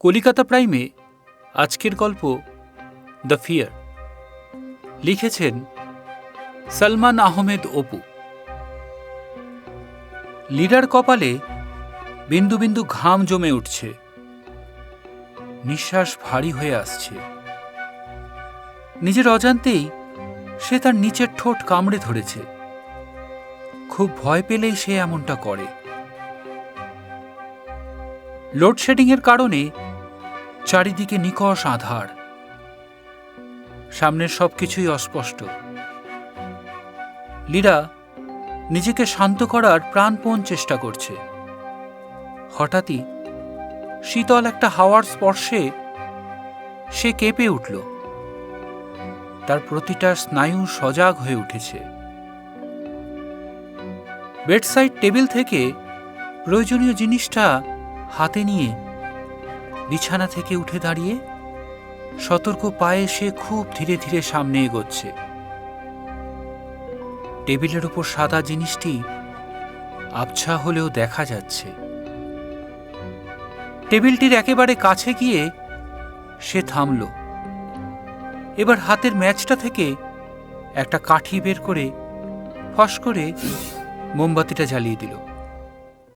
কলিকাতা প্রাইমে আজকের গল্প দ্য ফিয়ার। লিখেছেন সলমান আহমেদ অপু। লিডার কপালে বিন্দু বিন্দু ঘাম জমে উঠছে। নিঃশ্বাস ভারী হয়ে আসছে। নিজের অজান্তেই সে তার নিচের ঠোঁট কামড়ে ধরেছে। খুব ভয় পেলেই সে এমনটা করে। লোডশেডিংয়ের কারণে চারিদিকে নিকষ আধার। সামনের সবকিছুই অস্পষ্ট। লীরা নিজেকে শান্ত করার প্রাণপণ চেষ্টা করছে। হঠাৎই শীতল একটা হাওয়ার স্পর্শে সে কেঁপে উঠল। তার প্রতিটা স্নায়ু সজাগ হয়ে উঠেছে। বেডসাইড টেবিল থেকে প্রয়োজনীয় জিনিসটা হাতে নিয়ে বিছানা থেকে উঠে দাঁড়িয়ে সতর্ক পায়ে সে খুব ধীরে ধীরে সামনে এগোচ্ছে। টেবিলের উপর সাদা জিনিসটি আবছা হলেও দেখা যাচ্ছে। টেবিলটির একেবারে কাছে গিয়ে সে থামল। এবার হাতের ম্যাচটা থেকে একটা কাঠি বের করে ফস করে মোমবাতিটা জ্বালিয়ে দিল।